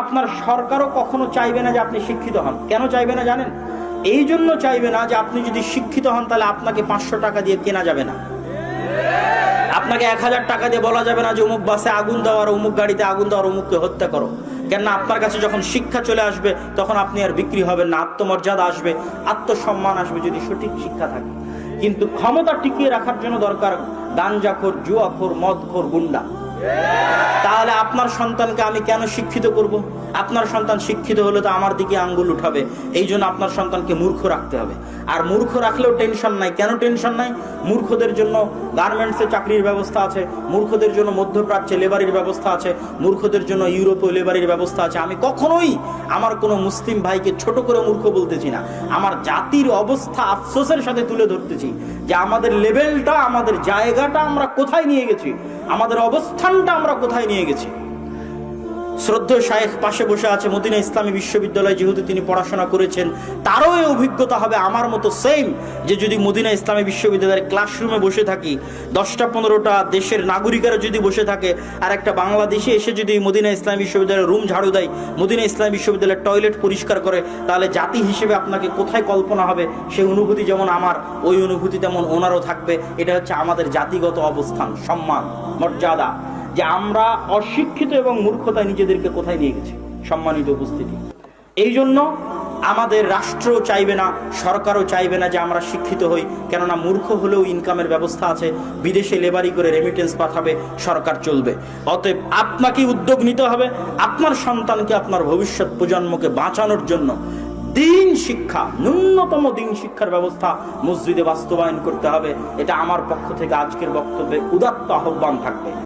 আপনার সরকারও কখনো চাইবে না যে আপনি শিক্ষিত হন। কেন চাইবে না জানেন? এই জন্য চাইবে না যে আপনি যদি শিক্ষিত হন তাহলে আপনাকে পাঁচশো টাকা দিয়ে কেনা যাবে না। আপনাকে এক হাজার টাকা দিয়ে বলা যাবে না যে অমুক বাসে আগুন দেওয়ার অমুক গাড়িতে আগুন দেওয়ার অমুককে হত্যা করো। কেননা আপনার কাছে যখন শিক্ষা চলে আসবে, তখন আপনি আর বিক্রি হবেন না, আত্মমর্যাদা আসবে, আত্মসম্মান আসবে যদি সঠিক শিক্ষা থাকে। কিন্তু ক্ষমতা টিকিয়ে রাখার জন্য দরকার গাঞ্জাখোর জুয়াখোর, মদখোর, গুন্ডা। তাহলে আপনার সন্তানকে আমি কেন শিক্ষিত করব? আপনার সন্তান শিক্ষিত হলে তো আমার দিকে আঙ্গুল উঠাবে। এই জন্য আপনার সন্তানকে মূর্খ রাখতে হবে। আর মূর্খ রাখলেও টেনশন নাই। কেন টেনশন নাই? মূর্খদের জন্য গার্মেন্টসে চাকরির ব্যবস্থা আছে, মূর্খদের জন্য মধ্যপ্রাচ্যে লেবারির ব্যবস্থা আছে, মূর্খদের জন্য ইউরোপীয় লেবারির ব্যবস্থা আছে। আমি কখনোই আমার কোনো মুসলিম ভাইকে ছোট করে মূর্খ বলতেছি না। আমার জাতির অবস্থা আফসোসের সাথে তুলে ধরতেছি যে আমাদের লেভেলটা আমাদের জায়গাটা আমরা কোথায় নিয়ে গেছি? আমাদের অবস্থানটা আমরা কোথায় নিয়ে গেছি? শ্রদ্ধেয় শায়েখ পাশে বসে আছে মদিনা ইসলামী বিশ্ববিদ্যালয়ে, যেহেতু তিনি পড়াশোনা করেছেন, তারও এই অভিজ্ঞতা হবে আমার মতো সেম যে যদি মদিনা ইসলামী বিশ্ববিদ্যালয়ের ক্লাসরুমে বসে থাকি, দশটা পনেরোটা দেশের নাগরিকেরা যদি বসে থাকে, আর একটা বাংলাদেশে এসে যদি মদিনা ইসলামী বিশ্ববিদ্যালয়ের রুম ঝাড়ু দেয়, মদিনা ইসলামী বিশ্ববিদ্যালয়ের টয়লেট পরিষ্কার করে, তাহলে জাতি হিসেবে আপনাকে কোথায় কল্পনা হবে? সেই অনুভূতি যেমন আমার, ওই অনুভূতি তেমন ওনারও থাকবে। এটা হচ্ছে আমাদের জাতিগত অবস্থান, সম্মান, মর্যাদা। যে আমরা অশিক্ষিত এবং মূর্খতায় নিজেদেরকে কোথায় নিয়ে গেছি? সম্মানিত উপস্থিতি। এই জন্য আমাদের রাষ্ট্র চাইবে না, সরকারও চাইবে না যে আমরা শিক্ষিত হই, কেননা মূর্খ হলেও ইনকামের ব্যবস্থা আছে, বিদেশে লেবারি করে রেমিটেন্স পাঠাবে, সরকার চলবে। অতএব আপনাকে উদ্যোগ নিতে হবে, আপনার সন্তানকে আপনার ভবিষ্যৎ প্রজন্মকে বাঁচানোর জন্য। দিন শিক্ষা, ন্যূনতম দিন শিক্ষার ব্যবস্থা মসজিদে বাস্তবায়ন করতে হবে, এটা আমার পক্ষ থেকে আজকের বক্তব্যে উদাত্ত আহ্বান থাকবে।